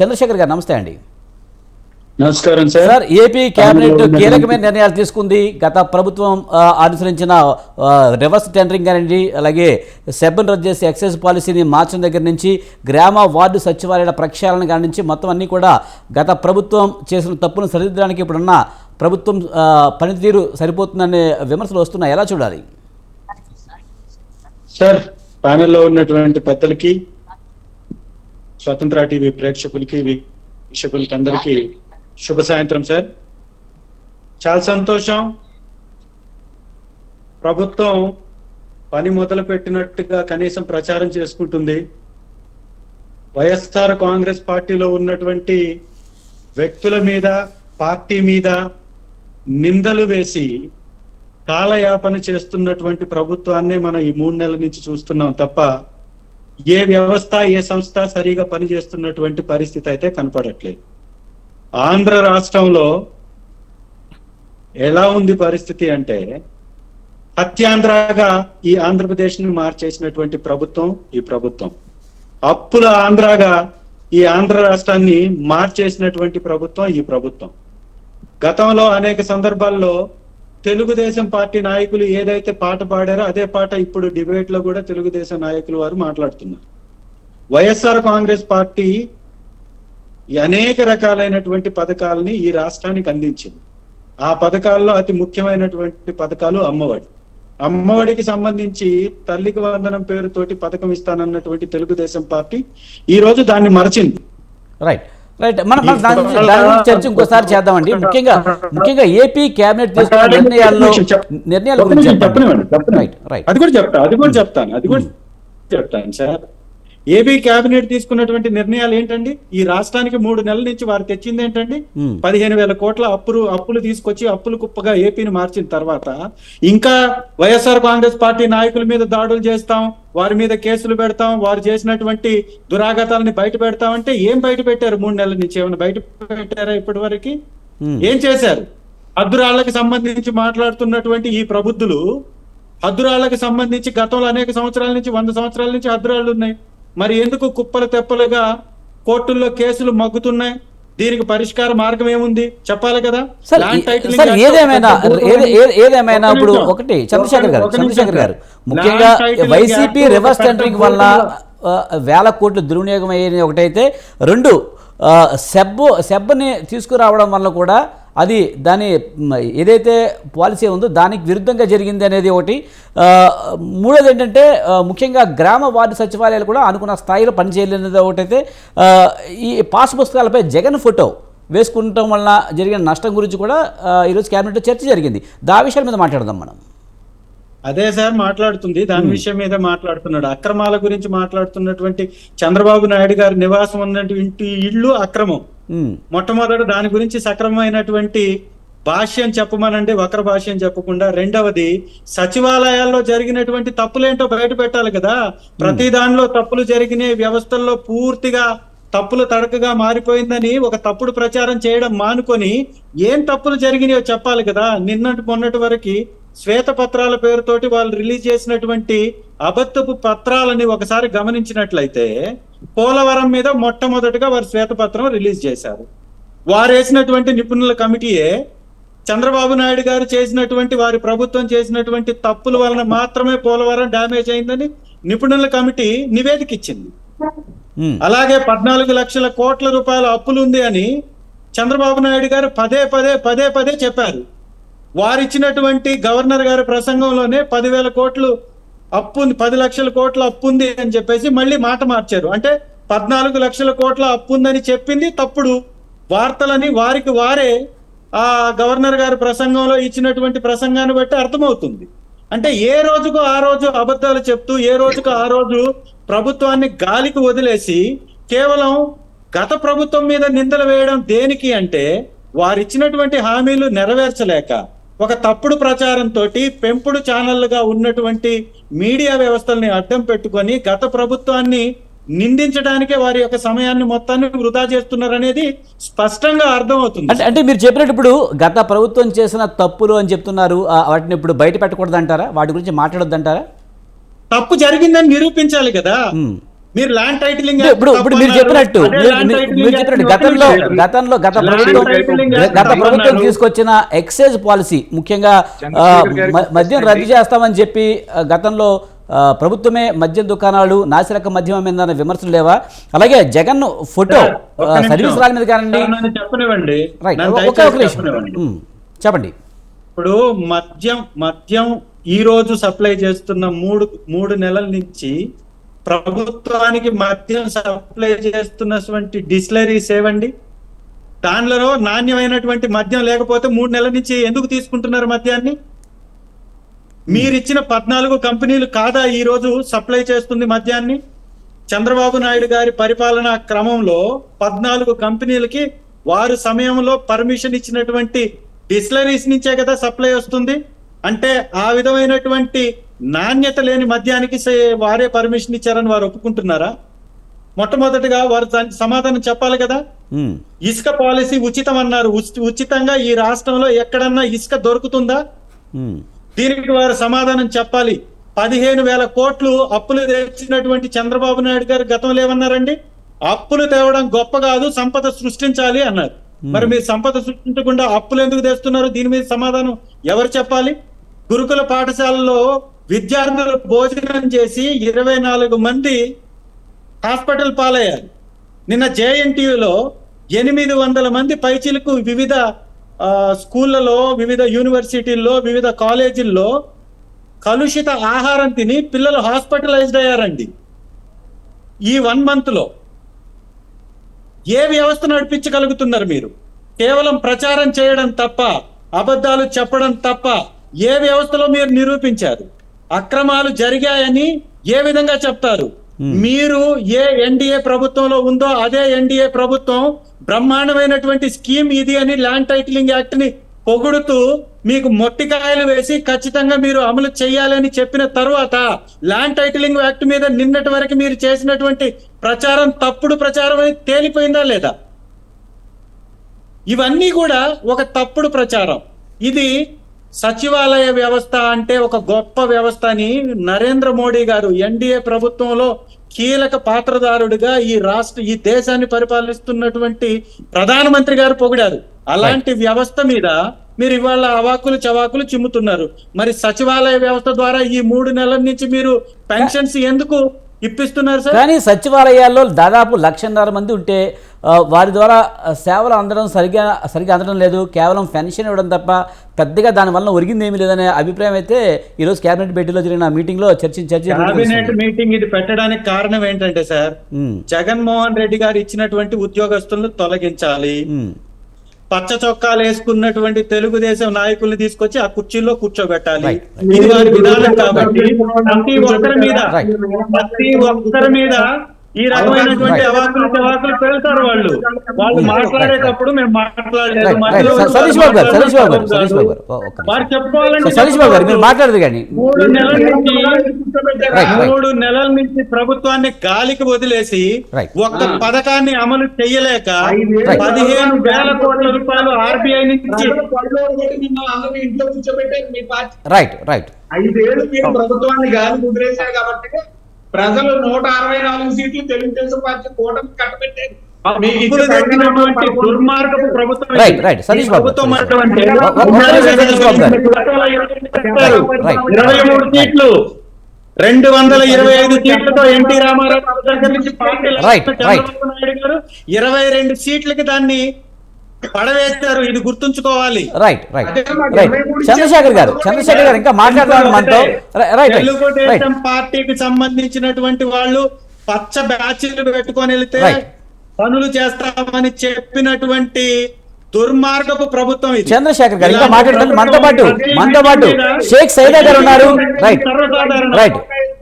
చంద్రశేఖర్ గారు నమస్తే అండి. నమస్కారం సార్. ఏపీ కేబినెట్ కీలకమైన నిర్ణయాలు తీసుకుంది. గత ప్రభుత్వం అనుసరించిన రివర్స్ టెండరింగ్ కానివ్వండి అలాగే సెబ్బన్ రద్దు చేసి ఎక్సైజ్ పాలసీని మార్చడం దగ్గర నుంచి గ్రామ వార్డు సచివాలయాల ప్రక్షాళన కాడి నుంచి మొత్తం అన్నీ కూడా గత ప్రభుత్వం చేసిన తప్పును సరిదిద్దడానికి ఇప్పుడున్న ప్రభుత్వం పనితీరు సరిపోతుందనే విమర్శలు వస్తున్నాయి. ఎలా చూడాలి? సార్ ప్యానెల్లో ఉన్నటువంటి పెద్దలకి స్వతంత్ర టీవీ ప్రేక్షకులకి వీక్షకులకి అందరికీ శుభ సాయంత్రం సార్. చాలా సంతోషం. ప్రభుత్వం పని మొదలు పెట్టినట్టుగా కనీసం ప్రచారం చేసుకుంటుంది. వైఎస్ఆర్ కాంగ్రెస్ పార్టీలో ఉన్నటువంటి వ్యక్తుల మీద పార్టీ మీద నిందలు వేసి కాలయాపన చేస్తున్నటువంటి ప్రభుత్వాన్నే మనం ఈ మూడు నెలల నుంచి చూస్తున్నాం తప్ప ఏ వ్యవస్థ ఏ సంస్థ సరిగా పనిచేస్తున్నటువంటి పరిస్థితి అయితే కనపడట్లేదు. ఆంధ్ర రాష్ట్రంలో ఎలా ఉంది పరిస్థితి అంటే హత్యాంధ్రగా ఈ ఆంధ్రప్రదేశ్ని మార్చేసినటువంటి ప్రభుత్వం ఈ ప్రభుత్వం. అప్పుల ఆంధ్రగా ఈ ఆంధ్ర రాష్ట్రాన్ని మార్చేసినటువంటి ప్రభుత్వం ఈ ప్రభుత్వం. గతంలో అనేక సందర్భాల్లో తెలుగుదేశం పార్టీ నాయకులు ఏదైతే పాట పాడారో అదే పాట ఇప్పుడు డిబేట్లో కూడా తెలుగుదేశం నాయకులు వారు మాట్లాడుతున్నారు. వైఎస్ఆర్ కాంగ్రెస్ పార్టీ అనేక రకాలైనటువంటి పథకాలని ఈ రాష్ట్రానికి అందించింది. ఆ పథకాల్లో అతి ముఖ్యమైనటువంటి పథకాలు అమ్మఒడి. అమ్మఒడికి సంబంధించి తల్లికి వందనం పేరుతోటి పథకం ఇస్తానన్నటువంటి తెలుగుదేశం పార్టీ ఈ రోజు దాన్ని మరచింది. రైట్ రైట్ మనం మనం దాని గురించి దాని గురించి చర్చ ఇంకోసారి చేద్దామండి. ముఖ్యంగా ముఖ్యంగా ఏపీ కేబినెట్ తీసుకున్న నిర్ణయాల్లో నిర్ణయాల గురించి. రైట్ రైట్ అది కూడా చెప్తా అది కూడా చెప్తాను అది కూడా చెప్తాను సార్. ఏబీ కేబినెట్ తీసుకున్నటువంటి నిర్ణయాలు ఏంటండి? ఈ రాష్ట్రానికి మూడు నెలల నుంచి వారు తెచ్చింది ఏంటండి? Hmm. పదిహేను వేల కోట్ల అప్పులు అప్పులు తీసుకొచ్చి అప్పులు కుప్పగా ఏపీని మార్చిన తర్వాత ఇంకా వైఎస్ఆర్ కాంగ్రెస్ పార్టీ నాయకుల మీద దాడులు చేస్తాం. వారి మీద కేసులు పెడతాం వారు చేసినటువంటి దురాగతాలని బయట పెడతాం అంటే ఏం బయట పెట్టారు? మూడు నెలల నుంచి ఏమైనా బయట పెట్టారా ఇప్పటి వరకు. ఏం చేశారు? హద్దురాళ్ళకు సంబంధించి మాట్లాడుతున్నటువంటి ఈ ప్రబుద్ధులు హద్దురాళ్ళకు సంబంధించి గతంలో అనేక సంవత్సరాల నుంచి వంద సంవత్సరాల నుంచి హద్దురాళ్ళు ఉన్నాయి. మరి ఎందుకు కుప్పలు తెప్పలుగా కోర్టుల్లో కేసులు మగ్గుతున్నాయి? దీనికి పరిష్కార మార్గం ఏముంది చెప్పాలి కదా ఏదేమైనా ఏదేమైనా ఇప్పుడు. ఒకటి చంద్రశేఖర్ గారు చంద్రశేఖర్ గారు. ముఖ్యంగా వైసీపీ రివర్స్ టెండరింగ్ వల్ల వేల కోట్లు దుర్వినియోగం అయ్యేది ఒకటైతే రెండు ఆ, సెబ్ సెబ్ని తీసుకురావడం వల్ల కూడా అది దాని ఏదైతే పాలసీ ఉందో దానికి విరుద్ధంగా జరిగింది అనేది ఒకటి. మూడోది ఏంటంటే ముఖ్యంగా గ్రామ వార్డు సచివాలయాలు కూడా అనుకున్న స్థాయిలో పనిచేయలేనిది ఒకటైతే ఈ పాస్ పుస్తకాలపై జగన్ ఫోటో వేసుకుంటాం వలన జరిగిన నష్టం గురించి కూడా ఈరోజు క్యాబినెట్లో చర్చ జరిగింది. దా విషయాల మీద మాట్లాడదాం మనం. అదే సార్ మాట్లాడుతుంది. దాని విషయం మీద మాట్లాడుతున్నాడు. అక్రమాల గురించి మాట్లాడుతున్నటువంటి చంద్రబాబు నాయుడు గారి నివాసం ఉన్నటువంటి ఇల్లు అక్రమం. మొట్టమొదటి దాని గురించి సక్రమమైనటువంటి భాష్యం చెప్పమనండి వక్ర భాష్యం చెప్పకుండా. రెండవది సచివాలయాల్లో జరిగినటువంటి తప్పులేంటో బయట పెట్టాలి కదా. ప్రతి దానిలో తప్పులు జరిగిన వ్యవస్థల్లో పూర్తిగా తప్పులు తడకగా మారిపోయిందని ఒక తప్పుడు ప్రచారం చేయడం మానుకొని ఏం తప్పులు జరిగినాయో చెప్పాలి కదా. నిన్నటి మొన్నటి వరకు శ్వేత పత్రాల పేరుతోటి వాళ్ళు రిలీజ్ చేసినటువంటి అబద్ధపు పత్రాలని ఒకసారి గమనించినట్లయితే పోలవరం మీద మొట్టమొదటిగా వారు శ్వేతపత్రం రిలీజ్ చేశారు. వారు వేసినటువంటి నిపుణుల కమిటీయే చంద్రబాబు నాయుడు గారు చేసినటువంటి వారి ప్రభుత్వం చేసినటువంటి తప్పుల వలన మాత్రమే పోలవరం డ్యామేజ్ అయిందని నిపుణుల కమిటీ నివేదిక ఇచ్చింది అలాగే పద్నాలుగు లక్షల కోట్ల రూపాయల అప్పులు ఉంది అని చంద్రబాబు నాయుడు గారు పదే పదే పదే పదే చెప్పారు. వారిచ్చినటువంటి గవర్నర్ గారి ప్రసంగంలోనే పదివేల కోట్లు అప్పు ఉంది పది లక్షల కోట్ల అప్పు ఉంది అని చెప్పేసి మళ్ళీ మాట మార్చారు. అంటే పద్నాలుగు లక్షల కోట్ల అప్పు ఉందని చెప్పింది తప్పుడు. వార్తలని వారికి వారే ఆ గవర్నర్ గారి ప్రసంగంలో ఇచ్చినటువంటి ప్రసంగాన్ని బట్టి అర్థమవుతుంది. అంటే ఏ రోజుకు ఆ రోజు అబద్ధాలు చెప్తూ ఏ రోజుకు ఆ రోజు ప్రభుత్వాన్ని గాలికి వదిలేసి కేవలం గత ప్రభుత్వం మీద నిందలు వేయడం దేనికి అంటే వారిచ్చినటువంటి హామీలు నెరవేర్చలేక ఒక తప్పుడు ప్రచారంతో పెంపుడు ఛానళ్ళుగా ఉన్నటువంటి మీడియా వ్యవస్థల్ని అడ్డం పెట్టుకొని గత ప్రభుత్వాన్ని నిందించడానికే వారి యొక్క సమయాన్ని మొత్తాన్ని వృధా చేస్తున్నారనేది స్పష్టంగా అర్థమవుతుంది. అంటే అంటే మీరు చెప్పినట్టు ఇప్పుడు గత ప్రభుత్వం చేసిన తప్పులు అని చెప్తున్నారు. వాటిని ఇప్పుడు బయట పెట్టకూడదు అంటారా వాటి గురించి మాట్లాడొద్దు అంటారా తప్పు జరిగిందని నిరూపించాలి కదా. మీరు ల్యాండ్ టైటిలింగ్ ఇప్పుడు ఇప్పుడు మీరు చెప్పినట్టు మీరు- చెప్పినట్టు గతంలో గతంలో గత ప్రభుత్వం గత ప్రభుత్వం తీసుకొచ్చిన ఎక్సైజ్ పాలసీ ముఖ్యంగా మద్యం రద్దు చేస్తామని చెప్పి గతంలో ప్రభుత్వమే మద్యం దుకాణాలు నాసిరక మద్యం మీద విమర్శలు లేవా? అలాగే జగన్ ఫోటో సర్వీస్ రాళ్ళ మీద చెప్పనివ్వండి. ఉమ్, చెప్పండి. ఇప్పుడు మద్యం మద్యం ఈ రోజు సప్లై చేస్తున్న మూడు మూడు నెలల నుంచి ప్రభుత్వానికి మద్యం సప్లై చేస్తున్నటువంటి డిస్లరీస్ ఏవండి దానిలో నాణ్యమైనటువంటి మద్యం లేకపోతే మూడు నెలల నుంచి ఎందుకు తీసుకుంటున్నారు మద్యాన్ని? మీరిచ్చిన పద్నాలుగు కంపెనీలు కాదా ఈ రోజు సప్లై చేస్తుంది మద్యాన్ని? చంద్రబాబు నాయుడు గారి పరిపాలనా క్రమంలో పద్నాలుగు కంపెనీలకి వారు సమయంలో పర్మిషన్ ఇచ్చినటువంటి డిస్లరీస్ నుంచే కదా సప్లై వస్తుంది. అంటే ఆ విధమైనటువంటి నాణ్యత లేని మద్యానికి వారే పర్మిషన్ ఇచ్చారని వారు ఒప్పుకుంటున్నారా? మొట్టమొదటిగా వారు దానికి సమాధానం చెప్పాలి కదా? ఇసుక పాలసీ ఉచితం అన్నారు ఉచి- ఉచితంగా ఈ రాష్ట్రంలో ఎక్కడన్నా ఇసుక దొరుకుతుందా? దీనికి వారు సమాధానం చెప్పాలి. పదిహేను వేల కోట్లు అప్పులు తెచ్చినటువంటి చంద్రబాబు నాయుడు గారు గతంలో ఏమన్నారండి అప్పులు తేవడం గొప్ప కాదు సంపద సృష్టించాలి అన్నారు. మరి మీరు సంపద సృష్టించకుండా అప్పులు ఎందుకు తెస్తున్నారు? దీని మీద సమాధానం ఎవరు చెప్పాలి? గురుకుల పాఠశాలలో విద్యార్థులు భోజనం చేసి ఇరవై నాలుగు మంది హాస్పిటల్ పాలయ్యారు. నిన్న జేఎన్టీయులో ఎనిమిది వందల మంది పైచిలకు వివిధ స్కూళ్ళలో వివిధ యూనివర్సిటీల్లో వివిధ కాలేజీల్లో కలుషిత ఆహారం తిని పిల్లలు హాస్పిటలైజ్డ్ అయ్యారండి. ఈ వన్ మంత్లో ఏ వ్యవస్థ నడిపించగలుగుతున్నారు మీరు? కేవలం ప్రచారం చేయడం తప్ప అబద్ధాలు చెప్పడం తప్ప ఏ వ్యవస్థలో మీరు నిరూపించారు? అక్రమాలు జరిగాయని ఏ విధంగా చెప్తారు? మీరు ఏ ఎన్డీఏ ప్రభుత్వంలో ఉందో అదే ఎన్డీఏ ప్రభుత్వం బ్రహ్మాండమైనటువంటి స్కీమ్ ఇది అని ల్యాండ్ టైటిలింగ్ యాక్ట్ని పొగుడుతూ మీకు మొట్టికాయలు వేసి ఖచ్చితంగా మీరు అమలు చేయాలని చెప్పిన తర్వాత ల్యాండ్ టైటిలింగ్ యాక్ట్ మీద నిన్నటి వరకు మీరు చేసినటువంటి ప్రచారం తప్పుడు ప్రచారం అని తేలిపోయిందా లేదా? ఇవన్నీ కూడా ఒక తప్పుడు ప్రచారం. ఇది సచివాలయ వ్యవస్థ అంటే ఒక గొప్ప వ్యవస్థ అని నరేంద్ర మోడీ గారు ఎన్డీఏ ప్రభుత్వంలో కీలక పాత్రదారుడిగా ఈ రాష్ట్ర ఈ దేశాన్ని పరిపాలిస్తున్నటువంటి ప్రధానమంత్రి గారు పొగిడారు. అలాంటి వ్యవస్థ మీద మీరు ఇవాళ అవాకులు చవాకులు చిమ్ముతున్నారు. మరి సచివాలయ వ్యవస్థ ద్వారా ఈ మూడు నెలల నుంచి మీరు పెన్షన్స్ ఎందుకు ఇప్పిస్తున్నారు సార్. కానీ సచివాలయాల్లో దాదాపు లక్షన్నర మంది ఉంటే వారి ద్వారా సేవలు అందడం సరిగా సరిగా అందడం లేదు. కేవలం పెన్షన్ ఇవ్వడం తప్ప పెద్దగా దానివల్ల ఒరిగింది ఏమీ లేదనే అభిప్రాయం అయితే ఈరోజు కేబినెట్ భేటీలో జరిగిన మీటింగ్లో చర్చించి కేబినెట్ మీటింగ్ ఇది పెట్టడానికి కారణం ఏంటంటే సార్ జగన్మోహన్ రెడ్డి గారు ఇచ్చినటువంటి ఉద్యోగస్తులను తొలగించాలి. పచ్చ చొక్కాలు వేసుకున్నటువంటి తెలుగుదేశం నాయకుల్ని తీసుకొచ్చి ఆ కుర్చీలో కూర్చోబెట్టాలి. ఇది వారి విధానం కాబట్టి ప్రతి ఒక్కరి మీద. ప్రతి ఒక్కరి మీద ఈ రకమైనటువంటి. అవాకులు చవాకులు పెడతారు వాళ్ళు వాళ్ళు మాట్లాడేటప్పుడు మేము మాట్లాడలేదు Right, right. మధ్యలో స- సతీష్ బాబు గారు సతీష్ బాబు గారు సతీష్ బాబు గారు ఓ, ఒక్క నిమిషం. వారు చెప్పుకోవాలంటే సతీష్ బాబు గారు మీరు మాట్లాడదు కానీ మూడు నెలల నుంచి. మూడు నెలల నుంచి ప్రభుత్వాన్ని గాలికి వదిలేసి. ఒక్క పథకాన్ని అమలు చేయలేక. పదిహేను వేల కోట్ల రూపాయలు ఆర్బీఐ నుంచి అందరూ ఇంట్లో కూర్చోబెట్టే మీ పార్టీ రైట్ రైట్ ఐదేళ్ళు మీరు ప్రభుత్వాన్ని గాలి కుదిరేశారు కాబట్టి ప్రజలు నూట అరవై నాలుగు సీట్లు తెలుగుదేశం పార్టీ కూటమి కట్టబెట్టారు. దుర్మార్గపు ప్రభుత్వం. ఇరవై మూడు సీట్లు. రెండు వందల ఇరవై ఐదు సీట్లతో ఎన్టీ రామారావు దగ్గర నుంచి party Right, right. Chandrababu Naidu garu ఇరవై రెండు సీట్లకి దాన్ని పడవేస్తారు ఇది గుర్తుంచుకోవాలి. రైట్ రైట్ రైట్ చంద్రశేఖర్ గారు చంద్రశేఖర్ గారు ఇంకా మాట్లాడుతున్నారు మనతో. రైట్ తెలుగుదేశం పార్టీకి సంబంధించినటువంటి వాళ్ళు పచ్చ బ్యాచ్లు పెట్టుకొని వెళ్తే. పనులు చేస్తామని చెప్పినటువంటి దుర్మార్గపు ప్రభుత్వం ఇది. చంద్రశేఖర్ గారు ఇంకా మాట్లాడుతున్నారు మనతో పాటు మనతో పాటు షేక్ సైదా గారు ఉన్నారు. Right right